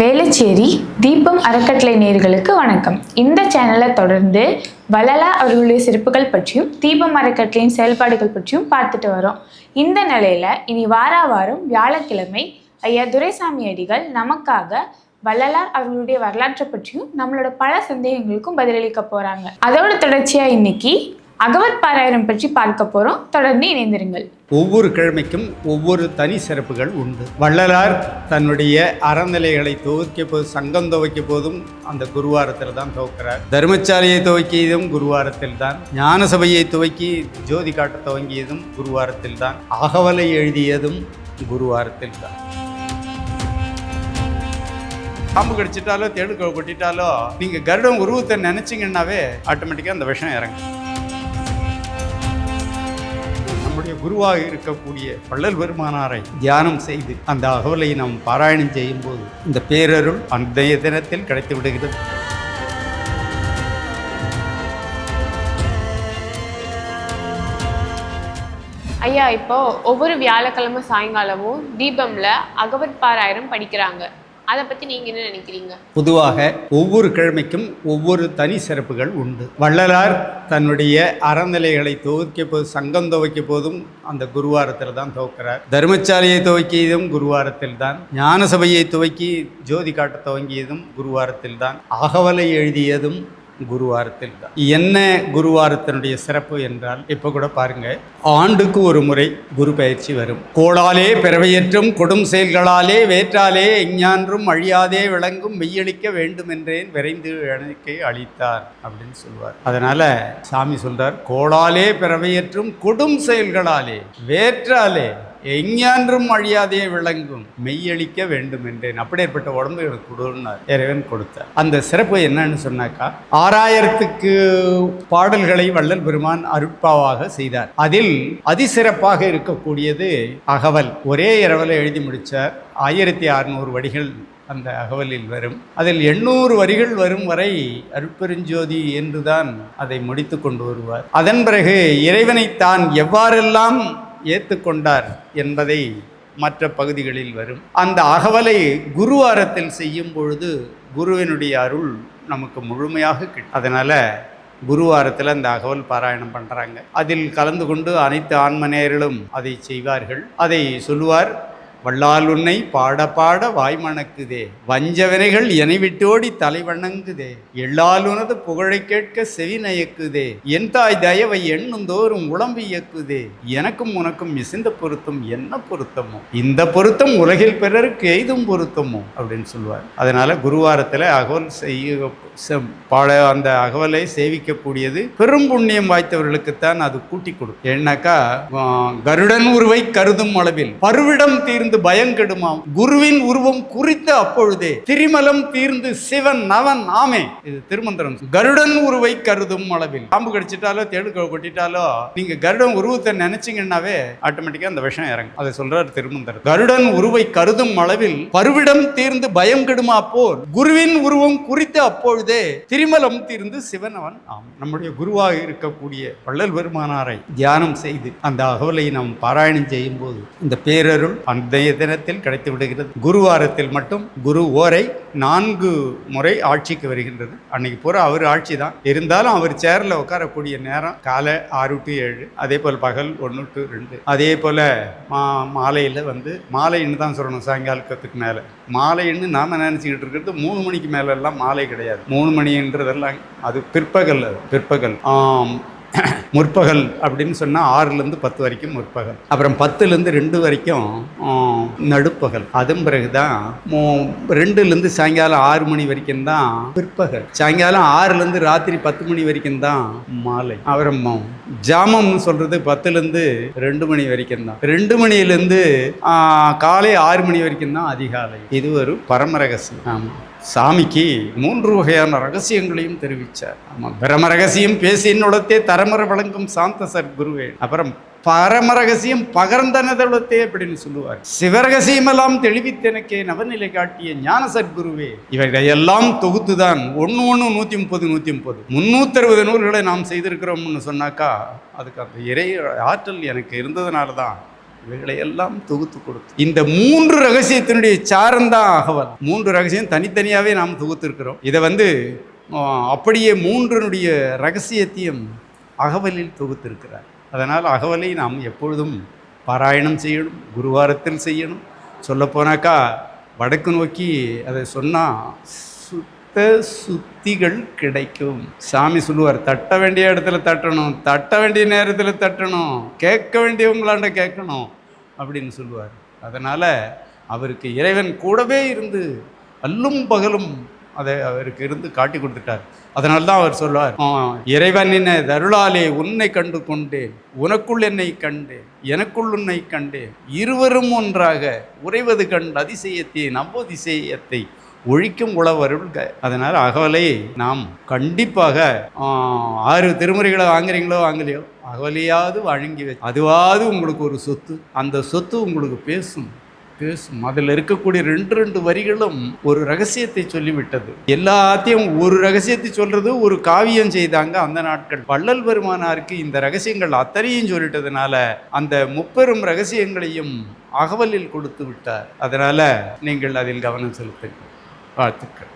வேளச்சேரி தீபம் அறக்கட்டளை நேர்களுக்கு வணக்கம். இந்த சேனலை தொடர்ந்து வள்ளலா அவர்களுடைய சிறப்புகள் பற்றியும் தீபம் அறக்கட்டளையின் செயல்பாடுகள் பற்றியும் பார்த்துட்டு வரோம். இந்த நிலையில் இனி வாரா வாரம் வியாழக்கிழமை ஐயா துரைசாமி அடிகள் நமக்காக வள்ளலார் அவர்களுடைய வரலாற்றை பற்றியும் நம்மளோட பல சந்தேகங்களுக்கும் பதிலளிக்க போகிறாங்க அதோட தொடர்ச்சியாக இன்னைக்கு அகவத் பாராயணம் பற்றி பார்க்க போறோம். தொடர்ந்து இணைந்திருங்கள். ஒவ்வொரு கிழமைக்கும் ஒவ்வொரு தனி சிறப்புகள் உண்டு. வள்ளலார் தன்னுடைய அறநிலைகளை துவக்கிய போது சங்கம் துவக்கிய போதும் அந்த குருவாரத்தில் தான் துவக்கிறார். தர்மச்சாலையை துவக்கியதும் குருவாரத்தில் தான். ஞான சபையை துவக்கி ஜோதி காட்ட துவங்கியதும் குருவாரத்தில் தான். அகவலை எழுதியதும் குருவாரத்தில் தான். பாம்பு கடிச்சிட்டாலோ தேடு கொட்டிட்டாலோ நீங்கள் கருடம் உருவத்தை நினச்சிங்கன்னாவே ஆட்டோமேட்டிக்காக அந்த விஷம் இறங்கும். நம்முடைய குருவாக இருக்கக்கூடிய வள்ளல் பெருமானாரை தியானம் செய்து அந்த அகவலை நாம் பாராயணம் செய்யும் போது இந்த பேரருள் அன்றைய தினத்தில் கிடைத்து விடுகிறது ஐயா இப்போ ஒவ்வொரு வியாழக்கிழமை சாயங்காலமும் தீபம்ல அகவத் பாராயிரம் படிக்கிறாங்க. அதை பத்தி நீங்க என்ன நினைக்கிறீங்க? பொதுவாக ஒவ்வொரு கிழமைக்கும் ஒவ்வொரு தனி சிறப்புகள் உண்டு. வள்ளலார் தன்னுடைய அறநிலைகளை துவக்கிய போது சங்கம் துவக்கிய போதும் அந்த குருவாரத்தில் தான் துவக்கிறார். தர்மச்சாலையை துவக்கியதும் குருவாரத்தில் தான். ஞான சபையை துவக்கி ஜோதி காட்ட துவங்கியதும் குருவாரத்தில் தான். அகவலை எழுதியதும் குருவாரத்தில் தான் என்ன குருவாரத்தினுடைய சிறப்பு என்றால் இப்போ கூட பாருங்க ஆண்டுக்கு ஒரு முறை குரு பயிற்சி வரும். கோளாலே பிறவையற்றும் கொடும் செயல்களாலே வேற்றாலே எஞ்ஞான்றும் அழியாதே விளங்கும் மெய்யளிக்க வேண்டும் என்றேன் விரைந்து எனக்கு அளித்தார் அப்படின்னு சொல்லுவார் அதனால சாமி சொல்றார் கோளாலே பிறவையற்றும் கொடும் செயல்களாலே வேற்றாலே எஞ்ஞான்றும் அழியாதே விளங்கும். மெய்யளிக்க வேண்டும் என்றேன். அப்படியேற்பட்ட உடம்பு எனக்கு கொடுன்னார் இறைவன் கொடுத்தார். அந்த சிறப்பு என்னன்னு சொன்னாக்கா ஆறாயிரத்துக்கு பாடல்களை வள்ளல் பெருமான் அருட்பாவாக செய்தார். அதில் அதிசிறப்பாக இருக்கக்கூடியது அகவல். ஒரே இரவில் எழுதி முடித்தார் ஆயிரத்தி அறுநூறு வடிகள் அந்த அகவலில் வரும். அதில் எண்ணூறு வரிகள் வரும் வரை அருட்பெருஞ்சோதி என்றுதான் அதை முடித்து கொண்டு வருவார். அதன் பிறகு இறைவனை தான் எவ்வாறெல்லாம் ஏற்றுக்கொண்டார் என்பதை மற்ற பகுதிகளில் வரும். அந்த அகவலை குருவாரத்தில் செய்யும் பொழுது குருவினுடைய அருள் நமக்கு முழுமையாக கிட்டும் அதனால் குருவாரத்தில் அந்த அகவல் பாராயணம் பண்ணுறாங்க அதில் கலந்து கொண்டு அனைத்து ஆன்மநேயர்களும் அதை செய்வார்கள். அதை சொல்லுவார். வள்ளால் உன்னை பாட பாட வாய்மணக்குதே வஞ்சவனைகள் என விட்டோடி தலை வணங்குதே. எள்ளால் உனது புகழை கேட்க செவி நயக்குதே. என் தாய் தயவை எண்ணும் தோறும் உளம்பு இயக்குதே. எனக்கும் உனக்கும் மிசிந்த பொருத்தம் என்ன பொருத்தமோ? இந்த பொருத்தம் உலகில் பிறருக்கு எய்தும் பொருத்தமோ? அப்படின்னு சொல்லுவார். அதனால குருவாரத்தில் அகவல் செய்ய பாட அந்த அகவலை சேவிக்கக்கூடியது பெரும் புண்ணியம் வாய்த்தவர்களுக்குத்தான் அது கூட்டி கொடுக்கும் ஏன்னாக்கா கருடன் உருவை கருதும் அளவில் பருவிடம் தீர்ந்து பயங்கெடுமாம் குருவின் உருவம் குறித்த அப்பொழுதே திரிமலம் தீர்ந்து சிவன் நவன் ஆமே. இது திருமந்திரம். கருடன் உருவை கருதும் அளவில். பாம்பு கடிச்சிட்டாலோ தேடு கொட்டிட்டாலோ நீங்க கருடன் உருவத்தை நினைச்சீங்கன்னாவே ஆட்டோமேட்டிக்கா அந்த விஷயம் இறங்கும். அதை சொல்றாரு திருமந்திரம். கருடன் உருவை கருதும் அளவில் பருவிடம் தீர்ந்து பயம் கெடுமா போல் குருவின் உருவம் குறித்து அப்பொழுதே திரிமலம் தீர்ந்து சிவனவன் ஆம். நம்முடைய குருவாக இருக்கக்கூடிய வள்ளல் பெருமானாரை தியானம் செய்து அந்த அகவலை நாம் பாராயணம் செய்யும் போது இந்த பேரருள் அன்றைய தினத்தில் கிடைத்து விடுகிறது. குருவாரத்தில் மட்டும் குரு ஓரை நான்கு முறை ஆட்சிக்கு வருகின்றது. அன்னைக்கு பூரா அவர் ஆட்சி தான் இருந்தாலும் அவர் சேர்ல உட்காரக்கூடிய நேரம் காலை ஆறு டு ஏழு. அதே போல் பகல் ஒன்று டு ரெண்டு. அதே போல் மா மாலையில் வந்து மாலைன்னு தான் சொல்லணும் சாயங்காலத்துக்கு மேலே. மாலைன்னு நாம் நினச்சிக்கிட்டு இருக்கிறது மூணு மணிக்கு மேலெல்லாம் மாலை கிடையாது. மூணு மணின்றதெல்லாம் அது பிற்பகல் அது. பிற்பகல். ஆம். முற்பகல் அப்படின்னு சொன்னால் ஆறுலேருந்து பத்து வரைக்கும் முற்பகல். அப்புறம் பத்துலேருந்து ரெண்டு வரைக்கும் நடுப்பகல். அதன் பிறகு தான் ரெண்டுலேருந்து சாயங்காலம் ஆறு மணி வரைக்கும் தான் பிற்பகல். சாயங்காலம் ஆறுலேருந்து ராத்திரி பத்து மணி வரைக்கும் தான் மாலை. அப்புறம் ஜாமம்னு சொல்கிறது பத்துலேருந்து ரெண்டு மணி வரைக்கும் தான். ரெண்டு மணிலேருந்து காலை ஆறு மணி வரைக்கும் தான் அதிகாலை. இது ஒரு பரம ரகசியம். ஆமாம் சாமிக்கு மூன்று வகையான ரகசியங்களையும் தெரிவித்தார் ஆமாம் பிரம ரகசியம் பேசினுடத்தே தரமர வழங்கும் சாந்த சத்குருவே அப்புறம் பரம ரகசியம் பகர்ந்தனதளத்தே அப்படின்னு சொல்லுவார். சிவரகசியமெல்லாம் தெளிவித்தெனக்கே நவநிலை காட்டிய ஞான சத்குருவே இவைகளையெல்லாம் தொகுத்துதான் ஒன்று ஒன்று நூற்றி முப்பது நூற்றி முப்பது. முந்நூற்றறுபது நூல்களை நாம் செய்திருக்கிறோம்னு சொன்னாக்கா அதுக்கு அந்த இறை ஆற்றல் எனக்கு இருந்ததுனால தான் இவைகளையெல்லாம் தொகுத்து கொடுத்து இந்த மூன்று ரகசியத்தினுடைய சாரந்தான் அகவல். மூன்று ரகசியம் தனித்தனியாகவே நாம் தொகுத்திருக்கிறோம். இதை வந்து அப்படியே மூன்றினுடைய ரகசியத்தையும் அகவலில் தொகுத்திருக்கிறார். அதனால் அகவலை நாம் எப்பொழுதும் பாராயணம் செய்யணும் குருவாரத்தில் செய்யணும். சொல்லப்போனாக்கா வடக்கு நோக்கி அதை சொன்னால் சுத்த சுத்திகள் கிடைக்கும். சாமி சொல்லுவார் தட்ட வேண்டிய இடத்துல தட்டணும் தட்ட வேண்டிய நேரத்தில் தட்டணும் கேட்க வேண்டியவங்களாண்ட கேட்கணும் அப்படின்னு சொல்லுவார். அதனால் அவருக்கு இறைவன் கூடவே இருந்து அல்லும் பகலும் அதை அவருக்கு இருந்து காட்டி கொடுத்துட்டார். அதனால தான் அவர் சொல்வார் இறைவனின் இறைவன் தருளாலே உன்னை கண்டு கொண்டேன் உனக்குள் என்னை கண்டேன் எனக்குள் உன்னை கண்டேன். இருவரும் ஒன்றாக உறைவது கண்டு அதிசயத்தை நம்போதிசயத்தை ஒழிக்கும் உழவருள்க அதனால் அகவலை நாம் கண்டிப்பாக ஆறு திருமுறைகளை வாங்குறீங்களோ வாங்கலையோ அகவலையாவது வழங்கி அதுவாவது உங்களுக்கு ஒரு சொத்து அந்த சொத்து உங்களுக்கு பேசும். பேசும் அதில் இருக்கக்கூடிய ரெண்டு ரெண்டு வரிகளும் ஒரு ரகசியத்தை சொல்லிவிட்டது. எல்லாத்தையும் ஒரு ரகசியத்தை சொல்றது ஒரு காவியம் செய்தாங்க அந்த நாட்கள். வள்ளல் பெருமானாருக்கு இந்த ரகசியங்கள் அத்தனையும் சொல்லிட்டதுனால அந்த முப்பெரும் ரகசியங்களையும் அகவலில் கொடுத்து விட்டார். அதனால நீங்கள் அதில் கவனம் செலுத்துங்கள். வாழ்த்துக்கள்.